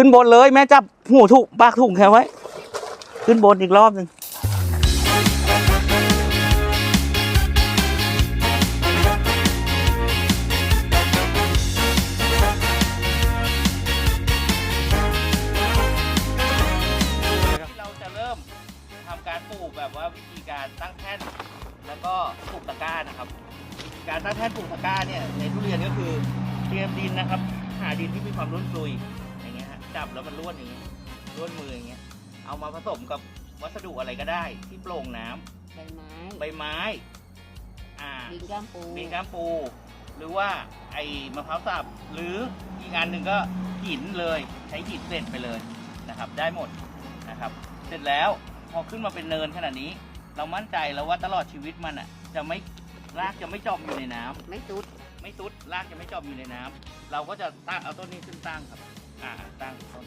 ขึ้นบนเลยแม่จับหูถุงปากถุงแค่ไว้ ขึ้นบนอีกรอบหนึ่งเราจะเริ่มทำการปลูกแบบว่าวิธีการตั้งแท่นแล้วก็ปลูกตะกร้านะครับ การตั้งแท่นปลูกตะกร้าเนี่ยในทุเรียนก็คือเตรียมดินนะครับ หาดินที่มีความร่วนซุย จับแล้วมันร่วนอย่างเงี้ยร่วนมืออย่างเงี้ยเอามาผสมกับวัสดุอะไรก็ได้ที่โปร่งน้ำใบไม้ใบไม้อ่าดินก้ามปูดินก้ามปู หรือว่าไอ้มะพร้าวสับหรืออีกอันหนึ่งก็หินเลยใช้หินเสร็จไปเลยนะครับ ได้หมดนะครับ เสร็จแล้วพอขึ้นมาเป็นเนินขนาดนี้ เรามั่นใจแล้วว่าตลอดชีวิตมันอะ จะไม่รากจะไม่จมอยู่ในน้ำไม่ตุดไม่ซุดรากจะไม่จมอยู่ในน้ำเราก็จะตั้งเอาต้นนี้ขึ้นตั้งครับ อ่าตั้งต้น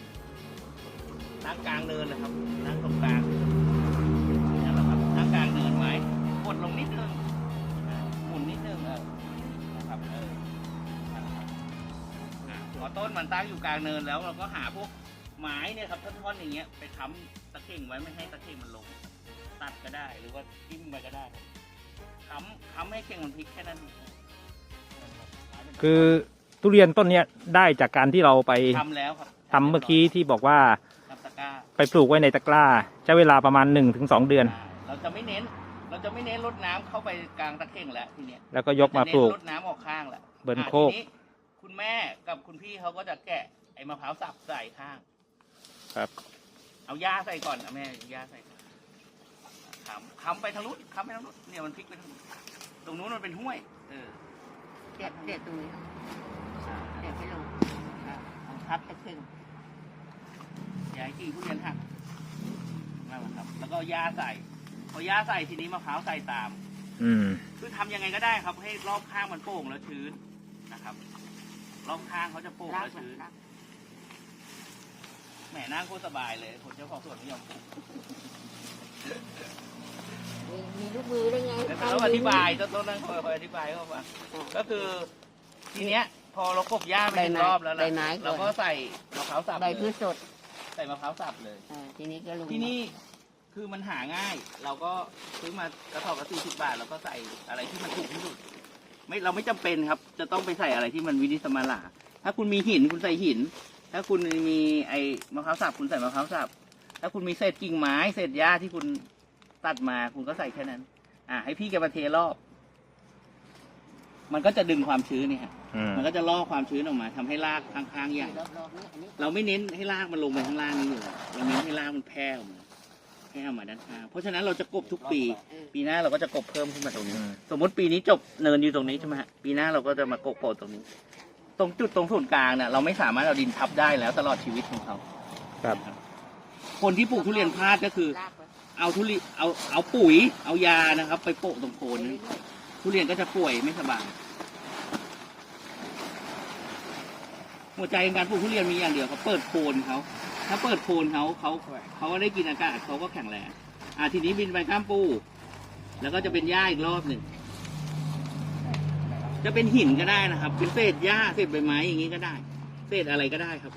ตั้งกลางเนินนะครับตั้งตรงกลางนั่นแหละครับตั้งกลางเนินไว้กดลงนิดนึงหมุนนิดนึงเออนะครับเออนั่นแหละครับอ่าพอต้นมันตั้งอยู่กลางเนินแล้วเราก็หาพวกไม้เนี่ยครับท่อนๆอย่างเงี้ยไปค้ำตะเข่งไว้ไม่ให้ตะเข่งมันลง ตัดก็ได้หรือว่าทิ่มไปก็ได้ค้ำค้ำให้เข่งมันพลิกแค่นั้นคือ ทุเรียนต้นเนี้ยได้จากการที่เราไปทำแล้วครับทำเมื่อกี้ที่บอกว่าทำตะกร้าไปปลูกไว้ในตะกร้า ใช้เวลาประมาณ1นถึงสเดือน อ่าเราจะไม่เน้น เราจะไม่เน้นรดน้ำเข้าไปกลางตะเข่งแล้วทีเนี้ยแล้วก็ยกมาปลูก เรจะเน้นรดน้ำออกข้างแล้วเบิร์นอ่าโคกทีนี้คุณแม่กับคุณพี่เขาก็จะแกะไอ้มะพร้าวสับใส่ข้าง ครับ เอาหญ้าใส่ก่อนนะแม่เอาหญ้าใส่ก่อนค้ำค้ำไปทางนู้นค้ำไปทางนู้นเนี่ยมันพลิกไปทางนู้นตรงนู้นมันเป็นห้วย เออเด็ดเด็ดตรงนี้อ่า เด็ดให้ลงอ่าเอาทับตะเข่งอย่าให้กิ่งทุเรียนหักนั่นแหละครับ แล้วก็เอาหญ้าใส่พอหญ้าใส่ทีนี้มะพร้าวใส่ตาม อืม คือทำยังไงก็ได้ครับ ให้รอบข้างมันโป่งแล้วชื้นนะครับ รอบข้างเขาจะโป่งรากแล้วมันชื้นรากแหมนั่งโคตรสบายเลยคนเจ้าของสวนไม่ยอมปลูกมีมีลูกมือได้ไงแล้วต้องอธิบายต้องต้องนั่งคอยคอยอธิบายเขาว่าก็คือทีเนี้ย พอเรากบหญ้าไปหนึ่งรอบแล้วใบนะไม้เราก็ใส่มะพร้าวสับใบเลพืชยสดใส่มะพร้าวสับเลย อ่าทีนี้ก็ลงที่นี่คือมันหาง่าย เราก็ซื้อมากระสอบละสี่สิบบาทแล้วก็ใส่อะไรที่มันถูกที่สุด ไม่เราไม่จำเป็นครับ จะต้องไปใส่อะไรที่มันวินิสมาลาถ้าคุณมีหินคุณใส่หิน ถ้าคุณมีไอ้มะพร้าวสับคุณใส่มะพร้าวสับถ้าคุณมีเศษกิ่งไม้เศษหญ้าที่คุณตัดมาคุณก็ใส่แค่นั้น อ่าให้พี่แกมาเทรอบ มันก็จะดึงความชื้นเนี่ยฮะอืมมันก็จะล่อความชื้นออกมาทำให้รากข้างๆใหญ่ รอบๆนี้อันนี้เราไม่เน้นให้รากมันลงไปข้างล่างนี่อยู่แล้วเราเน้นให้รากมันแพร่ออกมาแพร่ออกมาด้านข้างเพราะฉะนั้นเราจะกบทุกปี เออปีหน้าเราก็จะกบเพิ่มขึ้นมาตรงนี้อืมสมมติปีนี้จบเนินอยู่ตรงนี้ใช่ไหมฮะปีหน้าเราก็จะมากบโปะตรงนี้ ตรงจุดตรงศูนย์กลางเนี่ยเราไม่สามารถเอาดินทับได้แล้วตลอดชีวิตของเขาครับ คนที่ปลูกทุเรียนพลาดก็คือรากไว้เอาทุเรียนเอาเอาปุ๋ยเอายานะครับ ไปโปะตรงโคนนั้นทุเรียนก็จะป่วยไม่สบาย หัวใจในการปลูกทุเรียนมีอย่างเดียวเขาเปิดโคนเขาถ้าเปิดโคนเขาเขาเขาก็ได้กินอากาศเขาก็แข็งแรงอ่าทีนี้บินไปก้ามปูแล้วก็จะเป็นหญ้าอีกรอบหนึ่งจะเป็นหินก็ได้นะครับเป็นเศษหญ้าเศษใบไม้อย่างนี้ก็ได้ เศษอะไรก็ได้ครับ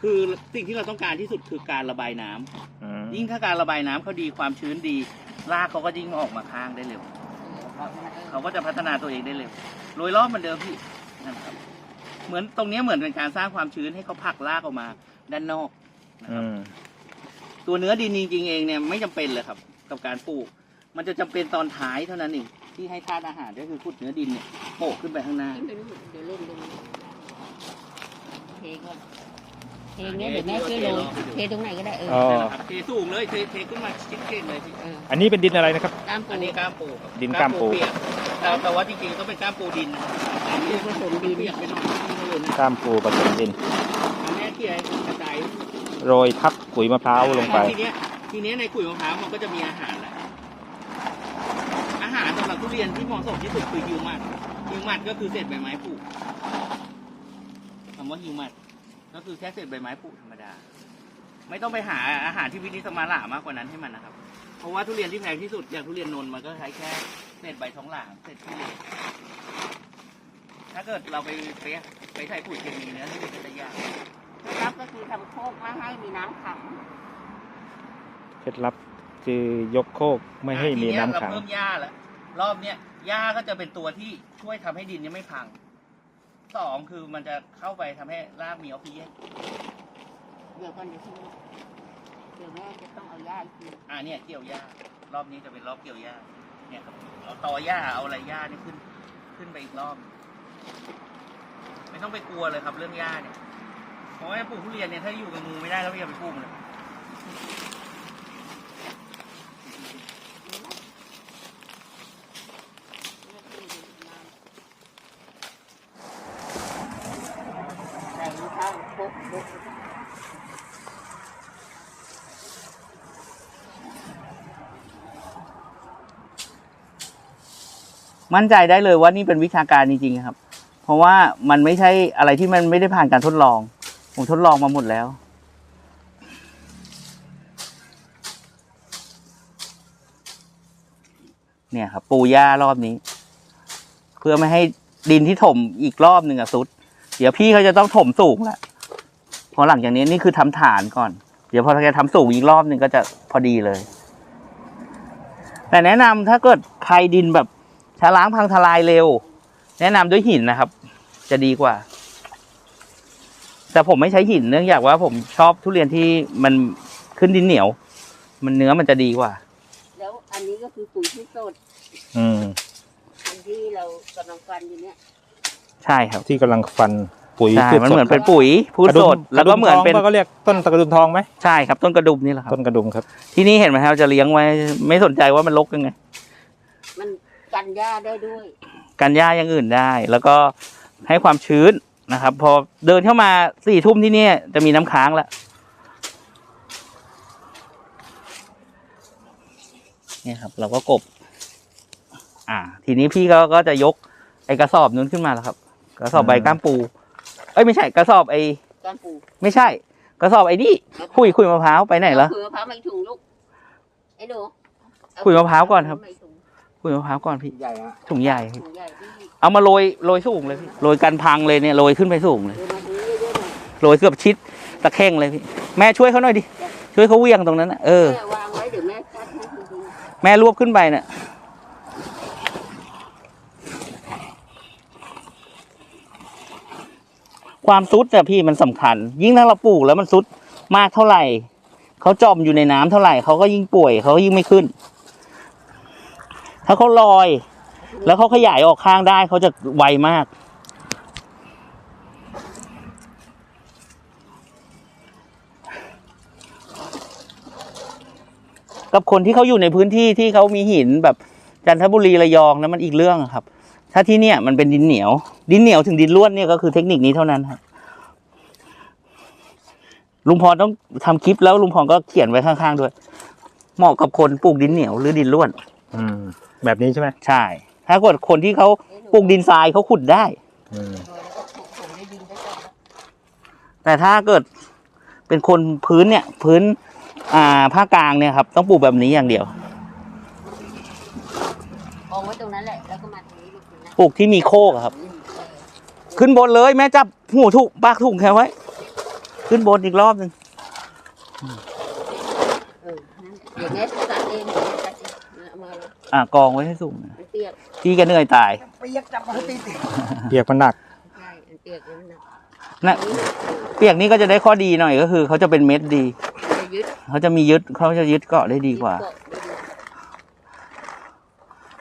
คือสิ่งที่เราต้องการที่สุดคือการระบายน้ำอืมยิ่งถ้าการระบายน้ำเขาดีความชื้นดีรากเขาก็ยิ่งออกมาข้างได้เร็วเขาก็จะพัฒนาตัวเองได้เร็วโรยรอบเหมือนเดิมพี่นั่นครับ เหมือนตรงเนี้ยเหมือนเป็นการสร้างความชื้นให้เขาผลักรากออกมาด้านนอกนะคอืรับ มตัวเนื้อดินจริงๆเองเนี่ยไม่จำเป็นเลยครับ กับการปลูก มันจะจำเป็นตอนท้ายเท่านั้นเองที่ให้ธาตุอาหารก็คือขุดเนื้อดินเนี่ยโปะขึ้นไปข้างหน้าขึ้นไปนู่นเดี๋ยวล่มลงเทก่อนเทเนี้ยเดี๋ยวแม่ช่วยลงเทตรงไหนก็ได้เอออ๋อนั่นแหละครับเทสูงเลยเทเทขึ้นมาชิดเก่งเลยพี่เอออันนี้เป็นดินอะไรนะครับก้ามปูอันนี้กล้ามปูครับดินกล้ามปู เปียก แต่แต่ว่าจริงๆต้องเป็นกล้ามปูดินนะอันนี้ผสมดินเปียกไปหน่อยนี่เลยนะก้ามปูผสมดินอันนี้ที่ไอ้กระจายโรยทับขุยมะพร้าวลงไป ทีเนี้ยทีเนี้ยในขุยมะพร้าวมันก็จะมีอาหารแหละอาหารสำหรับทุเรียนที่เหมาะสมที่สุดคือฮิวมัสฮิวมัสก็คือเศษใบไม้ผุคำว่าฮิวมัสก็คือแค่เศษใบไม้ผุธรรมดา ไม่ต้องไปหาอาหารที่วินิสมาหลามากกว่านั้นให้มันนะครับ เพราะว่าทุเรียนที่แพงที่สุดอย่างทุเรียนนนท์มันก็ใช้แค่ เศษใบท้องหลางเศษที่เหลวถ้าเกิดเราไปไปไปใส่ปุ๋ยเคมีเนื้อทุเรียนก็จะยากรับก็คือทำโคกไม่ให้มีน้ำขังเคล็ดลับคือยกโคกไม่ให้มีน้ำขัง ทีเยเราเพิ่มหญ้าแล้วรอบเนี้ยหญ้าก็จะเป็นตัวที่ช่วยทำให้ดินเนี่ยไม่พังสองคือมันจะเข้าไปทำให้รากมีออกซิเจนเดี๋ยวก่อนเดี๋ยวพี่เดี๋ยวแม่จะต้องเอาหญ้าอีกทีอ่าเนี่ยเกี่ยวหญ้ารอบนี้จะเป็นรอบเกี่ยวหญ้า เนี่ยครับเอาตอหญ้าเอาอะไรหญ้านี่ขึ้น ขึ้นไปอีกรอบ ไม่ต้องไปกลัวเลยครับ เรื่องหญ้าเนี่ยเพราะว่าปลูกทุเรียนเนี่ยถ้าอยู่กับงูไม่ได้ก็ไม่อย่าไปปลูกเลย ใส่ข้าวโคกโคก มั่นใจได้เลยว่านี่เป็นวิชาการจริงๆครับ เพราะว่ามันไม่ใช่อะไรที่มันไม่ได้ผ่านการทดลอง ผมทดลองมาหมดแล้วเนี่ยครับปูหญ้ารอบนี้ เพื่อไม่ให้ดินที่ถมอีกรอบหนึ่งอะสุด เดี๋ยวพี่เขาจะต้องถมสูงละพราะหลังจากนี้นี่คือทำฐานก่อน เดี๋ยวพอเราจะทำสูงอีกรอบหนึ่งก็จะพอดีเลย แต่แนะนำถ้าเกิดใครดินแบบ ชะล้างพังทลายเร็ว แนะนำด้วยหินนะครับ จะดีกว่า แต่ผมไม่ใช้หินเนื่องจากว่าผมชอบทุเรียนที่มันขึ้นดินเหนียว มันเนื้อมันจะดีกว่า แล้วอันนี้ก็คือปุ๋ยที่สดอืมอันที่เรากำลังฟันอยู่เนี่ยใช่ครับที่กำลังฟันปุ๋ยใช่พืชมันสดเหมือนเป็นปุ๋ยพืชกระสดุมดแล้วก็เหมือนเป็นระดุทงก็เรียกต้นตะกระดุมทองไหมใช่ครับต้นกระดุมนี่แหละครับ ต้นกระดุมครับ ที่นี่เห็นไหมครับจะเลี้ยงไว้ ไม่สนใจว่ามันรกยังไง มัน กันหญ้าได้ด้วย กันหญ้าอย่างอื่นได้ แล้วก็ให้ความชื้นนะครับ พอเดินเข้ามาสี่ทุ่มที่เนี่ยจะมีน้ำค้างแล้วเนี่ยครับ เราก็กบ อ่า ทีนี้พี่ก็ก็จะยกไอ้กระสอบนู้นขึ้นมาแล้วครับ กระสอบใบก้ามปู เอ้ยไม่ใช่กระสอบไอ้การปลูกไม่ใช่ กระสอบไอ้นี่คุยคุยมะพร้าวไปไหนแล้วเผื่อมะพร้าวไม่ถุงลูกไอ้หนูเอคุยมะพร้าวก่อนครับ ไม่ถุง คุยมะพร้าวก่อนพี่ ใหญ่ฮะถุงใหญ่ ถุงใหญ่ที่เอามาโรยโรยสูงเลยพี่โรยกันพังเลยเนี่ยโรยขึ้นไปสูงเลยเออมาดูเยอะๆหน่อยโรยเกือบชิดตะแคงเลยพี่ แม่ช่วยเขาหน่อยดิ ช่วยเขาเวียงตรงนั้นนะเออ แม่วางไว้เดี๋ยวแม่คัดให้ดูแม่รวบขึ้นไปเนี่ยความซุดเนี่ยพี่มันสำคัญ ยิ่งถ้าเราปลูกแล้วมันซุดมากเท่าไหร่เขาจมอยู่ในน้ำเท่าไหร่เขาก็ยิ่งป่วยเขาก็ยิ่งไม่ขึ้น ถ้าเขาลอย แล้วเขาขยายออกข้างได้เขาจะไวมาก กับคนที่เขาอยู่ในพื้นที่ที่เขามีหินแบบจันทบุรีระยองนะมันอีกเรื่องครับ ถ้าที่เนี่ยมันเป็นดินเหนียว ดินเหนียวถึงดินร่วนเนี่ยก็คือเทคนิคนี้เท่านั้นครับลุงพรต้องทำคลิปแล้วลุงพรก็เขียนไว้ข้างๆด้วย เหมาะกับคนปลูกดินเหนียวหรือดินร่วน อืม แบบนี้ใช่ไหมใช่ ถ้าเกิดคนที่เขาปลูกดินทรายเขาขุดได้ อืมโรยแล้วก็ปลูกผงในดินได้ก่อนแต่ถ้าเกิดเป็นคนพื้นเนี่ย พื้น อ่าภาคกลางเนี่ยครับ ต้องปลูกแบบนี้อย่างเดียวกองไว้ตรงนั้นแหละ แล้วก็มาตรงนี้ลูกนะปลูกที่มีโคกอะครับ ขึ้นบนเลยแม่จับหูถูกปากถูกแค่ไว้ ขึ้นบนอีกรอบหนึ่งเออนั่นแหละเดี๋ยวแม่ตัดเองเดี๋ยวแม่ตัดเองเอา มาเลยอ่ากองไว้ให้สูงนะมันเปียกพี่ก็เหนื่อยตายเปียกจับมาให้ติดเปียกมันหนัก ใช่มันเปียกแล้วมันหนักนะเปียกนี้ก็จะได้ข้อดีหน่อยก็คือเขาจะเป็นเม็ดดีมันจะยึดเขาจะมียึดเขาจะยึดเกาะได้ดีกว่ายึดเะได้ดี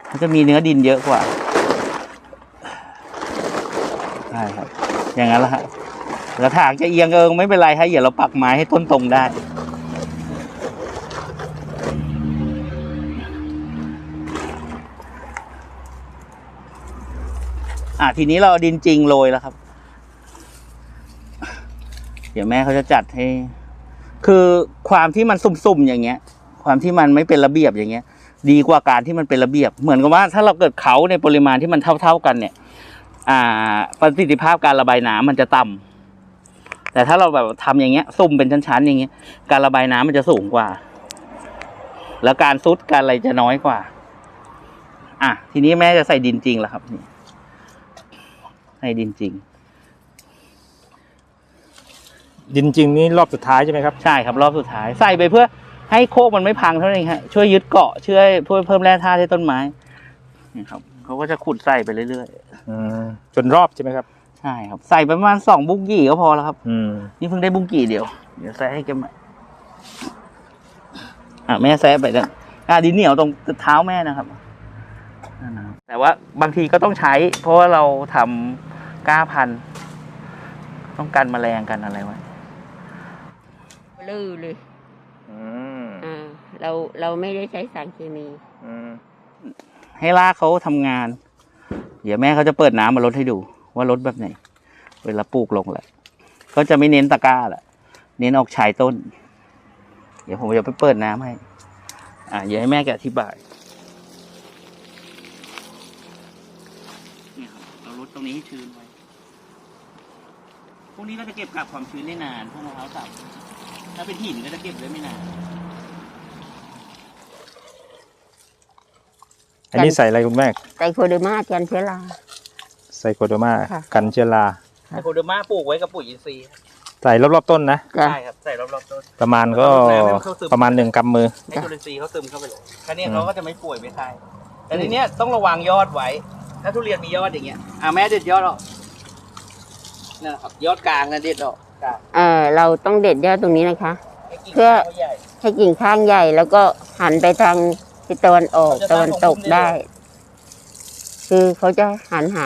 เขาจะมีเนื้อดินเยอะกว่า ใช่ครับ อย่างนั้นแหละฮะกระถางจะเอียงเอิงไม่เป็นไรฮะอย่าเราปักไม้ให้ต้นตรงได้ อะทีนี้เราดินจริงโรยแล้วครับ เดี๋ยวแม่เขาจะจัดให้ คือความที่มันสุ่มๆอย่างเงี้ย ความที่มันไม่เป็นระเบียบอย่างเงี้ย ดีกว่าการที่มันเป็นระเบียบ เหมือนกับว่าถ้าเราเกิดเขาในปริมาณที่มันเท่า ๆกันเนี่ย อ่าประสิทธิภาพการระบายน้ำมันจะต่ำแต่ถ้าเราแบบทำอย่างเงี้ยซุ่มเป็นชั้นๆอย่างเงี้ย การระบายน้ำมันจะสูงกว่า แล้วการซุดการอะไรจะน้อยกว่า อะทีนี้แม่จะใส่ดินจริงแล้วครับนี่ ใส่ดินจริง ดินจริงนี่รอบสุดท้ายใช่ไหมครับ ใช่ครับรอบสุดท้าย ใส่ไปเพื่อให้โคกมันไม่พังเท่านั้นเองฮะช่วยยึดเกาะช่วยเพื่อเพิ่มแร่ธาตุให้ต้นไม้นี่ครับเขาก็จะขุดใส่ไปเรื่อยอืมจนรอบใช่ไหมครับ ๆใช่ครับ ใส่ไปประมาณสองบุ้งกี่ก็พอแล้วครับ อืม นี่เพิ่งได้บุ้งกี่เดียว เดี๋ยวใส่ให้แกใหม่อะแม่แซะไปแล้วอะดินเหนียวตรงเท้าแม่นะครับนั่นนะครับ แต่ว่าบางทีก็ต้องใช้ เพราะว่าเราทำก้าพันธุ์ต้องกันแมลงกันอะไรไว้ลื้อเลยอืมอ่าเราเราไม่ได้ใช้สารเคมีอืมให้ลากเขาทำงาน เดี๋ยวแม่เขาจะเปิดน้ำมาลดให้ดู ว่าลดแบบไหน เวลาปลูกลงแหละก็จะไม่เน้นตะกร้าแหละเน้นออกชายต้น เดี๋ยวผมจะไปเปิดน้ำให้ อ่าเดี๋ยวให้แม่แกอธิบาย ราลดตรงนี้ให้ชื้นไว้ พวกนี้ก็จะเก็บกักความชื้นได้นาน พวกมะพร้าวสับถ้าเป็นหินก็จะเก็บได้ไม่นาน อันนี้ใส่อะไรคุณแม่ ไตโคเดอร์มากันเชื้อรา ใส่โคโดมาค่ะ กันเชื้อราไอโคเดอร์มาปลูกไว้กับปุ๋ยอินทรีย์ใส่รอบๆต้นนะ จ้ะ ใช่ครับ ใส่รอบๆต้น ประมาณก็แล้วให้มันเข้าซึมประมาณหนึ่งกำมือ ให้จุลินทรีย์เขาซึมเข้าไปเลยแค่นี้อืม เขาก็จะไม่ป่วยไม่ตายแต่ทีเนี้ยต้องระวังยอดไว้ ถ้าทุเรียนมียอดอย่างเงี้ยอ่าแม่เด็ดยอดออกนั่นแหละครับยอดกลางนะเด็ดออกกลางเออเราต้องเด็ดยอดตรงนี้นะคะ ให้กิ่งเพื่อเขาใหญ่ ให้กิ่งข้างใหญ่แล้วก็หันไปทางทิศตะวันออกเขาจะตะวันตกสร้างของพุ่มได้ได้คือเขาจะหันหา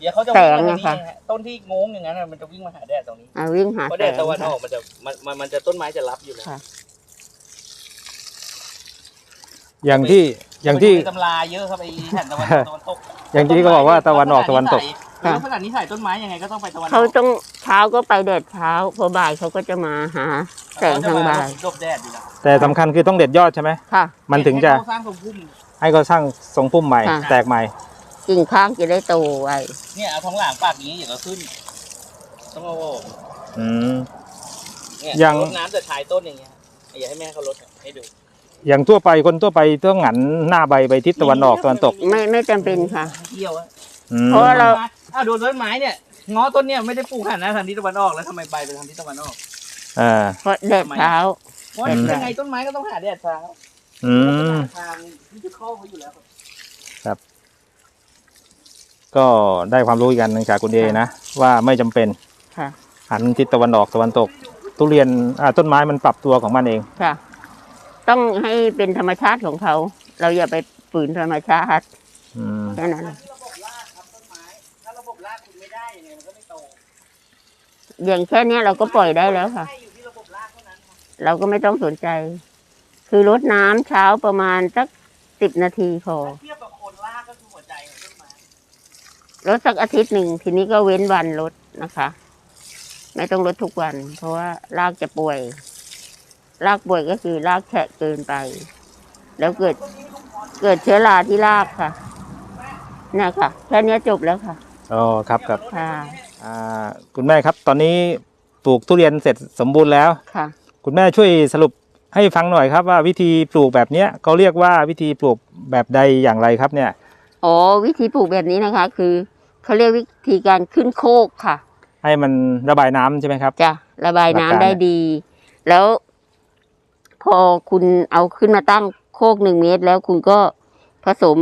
เดี๋ยวเขาจะแสวิ่งงมาทางอะนี้ค่ะฮะต้นที่งงอย่างนั้นน่ะมันจะวิ่งมาหาแดดตรงนี้อ่าวิ่งหาเพราะแสแดดงตะวันอค่ะ อกมันจะมันมันมันจะต้นไม้จะรับอยู่แล้วค่ะ อย่างที่อย่างที่มันจะมีตำราเยอะครับไอ้แผ่นตะวันออกตะวันตกอย่างที่เขาบอกว่าตะวันออกตะวันตกไม่รู้ขนาดนี้ใส่ต้นไม้ยังไงก็ต้องไปตะวันอเขาอกต้องเช้าก็ไปแดดเช้าพอบ่ายเขาก็จะมาหาแสงทางบ่ายหลบแดดอยู่แล้วแต่สำคัญคือต้องเด็ดยอดใช่ไหมค่ะ มันถึงจะให้เขาสร้างสมพุ่มให้เขาสร้างทรงพุ่มใหม่ ค่ะ แตกใหม่ กิ่งข้างจะได้โตไวเนี่ยเอาท้องหลางปากอย่างนี้อย่าก็ขึ้น ต้องเอาออกอืม เนี่ยยัง รดน้ำแต่ชายต้นอย่างเงี้ยอย่าให้แม่เขาลดให้ดู อย่างทั่วไปคนทั่วไปต้องหันหน้าใบไปทิศตะวันออกตะวันตกไม่ไม่จำเป็นค่ะเที่ยวอะอืมเพราะว่าเรา อ้าวดูต้นไม้เนี่ยง้อต้นเนี่ยไม่ได้ปลูกหันหน้าทางทิศตะวันออกแล้วทำไมใบไปทางทิศตะวันออกอ่าเพราะแดดเช้า เพราะอืมยังไงต้นไม้ก็ต้องหาแดดเช้าอืม ทางที่จะเข้าเขาอยู่แล้วครับก็ได้ความรู้อีกอันหนึ่งจากคุณเอนะ ว่าไม่จำเป็นค่ะ หันทิศตะวันออกตะวันตก ทุเรียนอ่าต้นไม้มันปรับตัวของมันเอง ค่ะ ต้องให้เป็นธรรมชาติของเขา เราอย่าไปฝืนธรรมชาติอืมแค่นั้นระบบรากครับต้นไม้ ถ้าระบบรากคุณไม่ได้ยังไงมันก็ไม่โตอย่างแค่เนี้ยเราก็ปล่อยได้แล้วค่ะให้อยู่ที่ระบบรากเท่านั้นครับเราก็ไม่ต้องสนใจ คือรดน้ำเช้าประมาณสักสิบนาทีพอถ้าเทียบกับโคนรากก็คือหัวใจของต้นไม้รดสักอาทิตย์หนึ่งทีนี้ก็เว้นวันรดนะคะ ไม่ต้องรดทุกวัน เพราะว่ารากจะป่วย รากป่วยก็คือรากแฉะเกินไป แล้วเกิดเกิดเชื้อราที่รากค่ะเนี่ยค่ะแค่เนี้ยจบแล้วค่ะอ๋อครับครับค่ะอ่าคุณแม่ครับ ตอนนี้ปลูกทุเรียนเสร็จสมบูรณ์แล้ว ค่ะ คุณแม่ช่วยสรุปให้ฟังหน่อยครับว่าวิธีปลูกแบบเนี้ยเขาเรียกว่าวิธีปลูกแบบใดอย่างไรครับเนี่ยอ๋อวิธีปลูกแบบนี้นะคะ คือเขาเรียกวิธีการขึ้นโคกค่ะ ให้มันระบายน้ำใช่ไหมครับจะระบายน้ำหลักการได้ดี แล้ว พอคุณเอาขึ้นมาตั้งโคกหนึ่งเมตรแล้วคุณก็ผสม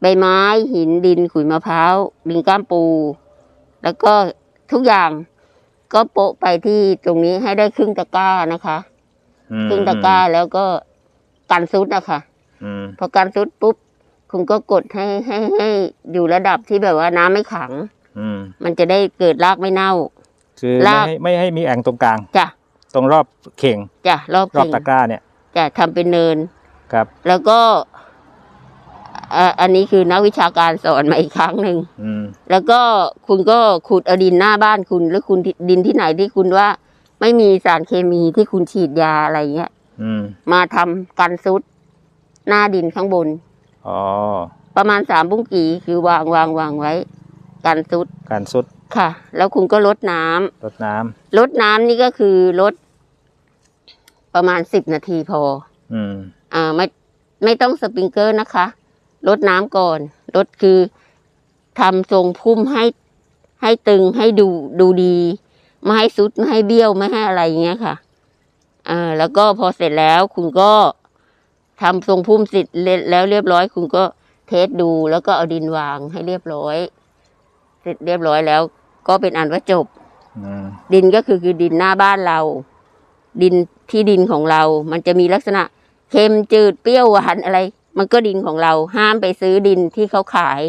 ใบไม้หินดินขุยมะพร้าวดินก้ามปู แล้วก็ทุกอย่างก็โปะไปที่ตรงนี้ให้ได้ครึ่งตะกร้านะคะอืมครึ่งตะกร้าแล้วก็กันซุดนะคะอืมพอกันซุดปุ๊บคุณก็กดให้ให้ให้อยู่ระดับที่แบบว่าน้ำไม่ขัง อืมมันจะได้เกิดรากไม่เน่า คือไม่รากให้ไม่ให้มีแอ่งตรงกลางจ้ะ ตรงรอบเข่งจ้ะรอบรอบเข่งตะกร้าเนี่ยจะทำเป็นเนินครับ แล้วก็อ่าอันนี้คือนักวิชาการสอนมาอีกครั้งหนึ่งอืมแล้วก็คุณก็ขุดเอาดินหน้าบ้านคุณหรือคุณที่ดินที่ไหนที่คุณว่า ไม่มีสารเคมีที่คุณฉีดยาอะไรเงี้ยอืมมาทำกันซุด หน้าดินข้างบนอ๋อประมาณสามบุ้งกีคือวางวางวางไว้ กันซุดการสุด ค่ะ แล้วคุณก็ลดน้ำรดน้ำลดน้ำนี่ก็คือลดประมาณสิบนาทีพอ อืม อ่าไม่ไม่ต้องสปริงเกอร์นะคะลดน้ำก่อนลดคือทำทรงพุ่มให้ให้ตึงให้ดูดูดีไม่ให้ซุดไม่ให้เบี้ยวไม่ให้อะไรอย่างเงี้ยค่ะอ่าแล้วก็พอเสร็จแล้วคุณก็ทำทรงพุ่มเสร็จแล้วเรียบร้อย คุณก็เทสดูแล้วก็เอาดินวางให้เรียบร้อย เสร็จเรียบร้อยแล้ว ก็เป็นอันว่าจบอืมดินก็คือคือดินหน้าบ้านเรา ดินที่ดินของเรา มันจะมีลักษณะเค็มจืดเปรี้ยวหวานอะไร มันก็ดินของเราห้ามไปซื้อดินที่เขาขาย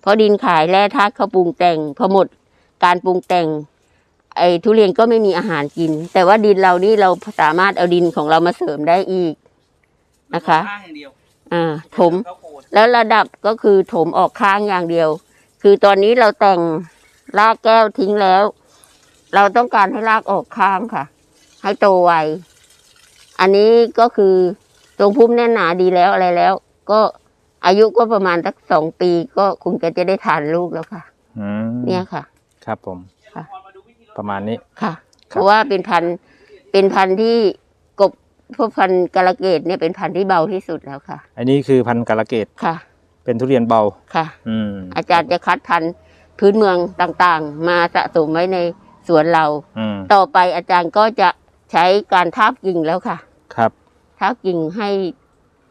เพราะดินขายแร่ธาตุเขาปรุงแต่งพอหมดการปรุงแต่ง ไอ้ทุเรียนก็ไม่มีอาหารกิน แต่ว่าดินเรานี่เราสามารถเอาดินของเรามาเสริมได้อีกนะคะข้างอย่างเดียวอ่า ถมข้าวโพดแล้วระดับก็คือถมออกข้างอย่างเดียว คือตอนนี้เราแต่ง รากแก้วทิ้งแล้ว เราต้องการให้รากออกข้างค่ะ ให้โตไว อันนี้ก็คือตรงพุ่มแน่นหนาดีแล้วอะไรแล้ว ก็อายุก็ประมาณสักสองปีก็คุณก็จะได้ทานลูกแล้วค่ะ อืมเนี่ยค่ะ ครับผม ค่ะ ประมาณนี้ ค่ะ ครับ เพราะว่าเป็นพันธุ์เป็นพันธุ์ที่กบพวกพันธุ์กาลเกตเนี่ยเป็นพันธุ์ที่เบาที่สุดแล้วค่ะ อันนี้คือพันธุ์กาลเกตค่ะ เป็นทุเรียนเบา ค่ะ อืมอาจารย์จะคัดพันธุ์ พื้นเมืองต่างๆ มาสะสมไว้ในสวนเรา อืมต่อไปอาจารย์ก็จะใช้การทาบกิ่งแล้วค่ะ ครับ ทาบกิ่งให้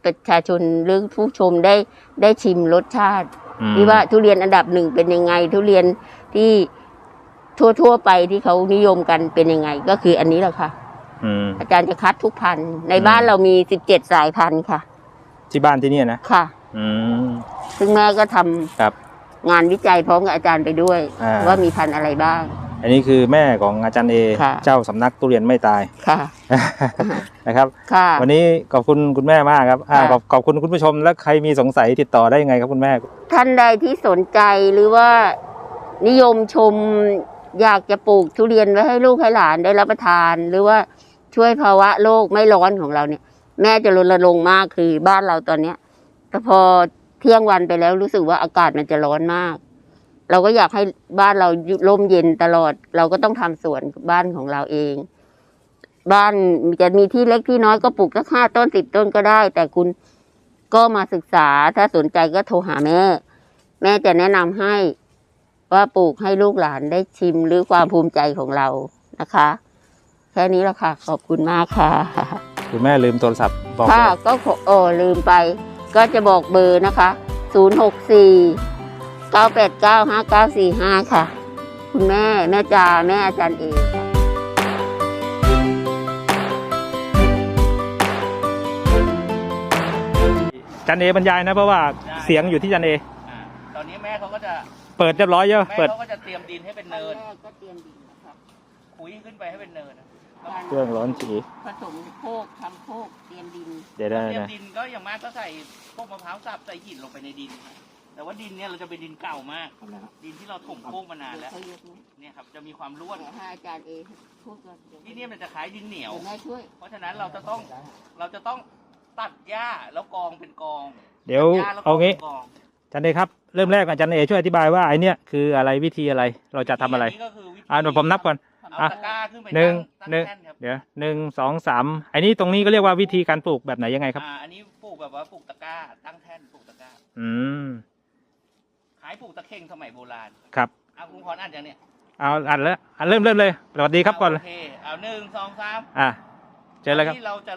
ประชาชนหรือผู้ชมได้ได้ชิมรสชาติ อืมที่ว่าทุเรียนอันดับหนึ่งเป็นยังไง ทุเรียนที่ทั่วๆไปที่เขานิยมกันเป็นยังไง ก็คืออันนี้แหละค่ะ อืม อาจารย์จะคัดทุกพันธุ์ในอืม บ้านเรามีสิบเจ็ดสายพันธุ์ค่ะ ที่บ้านที่เนี่ยนะค่ะ อืมซึ่งแม่ก็ทำครับ งานวิจัยพร้อมกับอาจารย์ไปด้วย อ่า ว่ามีพันธุ์อะไรบ้าง อันนี้คือแม่ของอาจารย์เอค่ะ เจ้าสำนักทุเรียนไม่ตาย ค่ะ นะครับ ค่ะ วันนี้ขอบคุณคุณแม่มากครับอ่าค่ะ ขอบขอบคุณคุณผู้ชมและใครมีสงสัยติดต่อได้ยังไงครับคุณแม่ ท่านใดที่สนใจหรือว่านิยมชมอยากจะปลูกทุเรียนไว้ให้ลูกให้หลานได้รับประทาน หรือว่าช่วยภาวะโลกไม่ร้อนของเราเนี่ย แม่จะรณรงค์มากคือบ้านเราตอนเนี้ยแต่พอ เที่ยงวันไปแล้วรู้สึกว่าอากาศมันจะร้อนมาก เราก็อยากให้บ้านเราร่มเย็นตลอด เราก็ต้องทำสวนบ้านของเราเอง บ้านจะมีที่เล็กที่น้อยก็ปลูกสักห้าต้นสิบต้นก็ได้ แต่คุณก็มาศึกษาถ้าสนใจก็โทรหาแม่ แม่จะแนะนำให้ว่าปลูกให้ลูกหลานได้ชิมหรือความภูมิใจของเรานะคะ แค่นี้แหละค่ะ ขอบคุณมากค่ะ คุณแม่ลืมโทรศัพท์บอกค่ะเลยก็ขอเออลืมไป ก็จะบอกเบอร์นะคะ 0 6 4 9 8 9 5 9 4 5 ค่ะ คุณแม่ แม่จาแม่อาจารย์เองค่ะอาจันเอบรรยายนะเพราะว่าเสียงอยู่ที่อาจันเอ อ่าตอนนี้แม่เขาก็จะเปิดเรียบร้อยเยอะแม่เปิด เขาก็จะเตรียมดินให้เป็นเนิน แม่ก็เตรียมดินนะคะคุยขึ้นไปให้เป็นเนินนะเครื่องร้อนสีผสมโคกทำโคกเตรียมดิน เดี๋ยวได้เตรียมนะดินก็อย่างมากก็ใส่ พวกมะพร้าวสับใส่หินลงไปในดินนะแต่ว่าดินเนี่ยเราจะเป็นดินเก่ามากดินที่เราถมโค้งมานานแล้ว เขายกนะเนี่ยครับจะมีความร่วนเดี๋ยวให้อาจารย์เองพูดก่อนเดี๋ยวที่เนี่ยมันจะคล้ายดินเหนียวแม่ช่วย เพราะฉะนั้นเราจะต้องเราจะต้องตัดหญ้าแล้วกองเป็นกองเดี๋ยวตัหญ้แล้วกเอางงี้ เป็นกองอาจันเอครับ เริ่มแรกอาจารย์เอช่วยอธิบายว่าไอเนี้ยคืออะไรวิธีอะไร เราจะทำอะไรนนี้ก็คือวิธีอ่าเดี๋ยวผมนับก่อน เอาอะ ตะกร้าขึ้นไปหนึ่งตั้งหนึ่งตั้แท่นครับเดี๋ยวหนึ่งสองสามไอ้นี่ตรงนี้ก็เรียกว่าวิธีการปลูกแบบไหนยังไงครับ อ่าอันนี้ป ลูกแบบว่าปลูกตะกร้า ตั้งแท่นปลูกตะกร้า อืม ขายปลูกตะเข่งสมัยโบราณครับเอาคุณพรอ่านอย่างเนี้ยเอาอัดแล้วอะเริ่มเริ่มเลยสวัสดีครับก่อนเลย โอเค เอาหนึ่งสองสามอะ เจอเลยครับ ที่เราจะ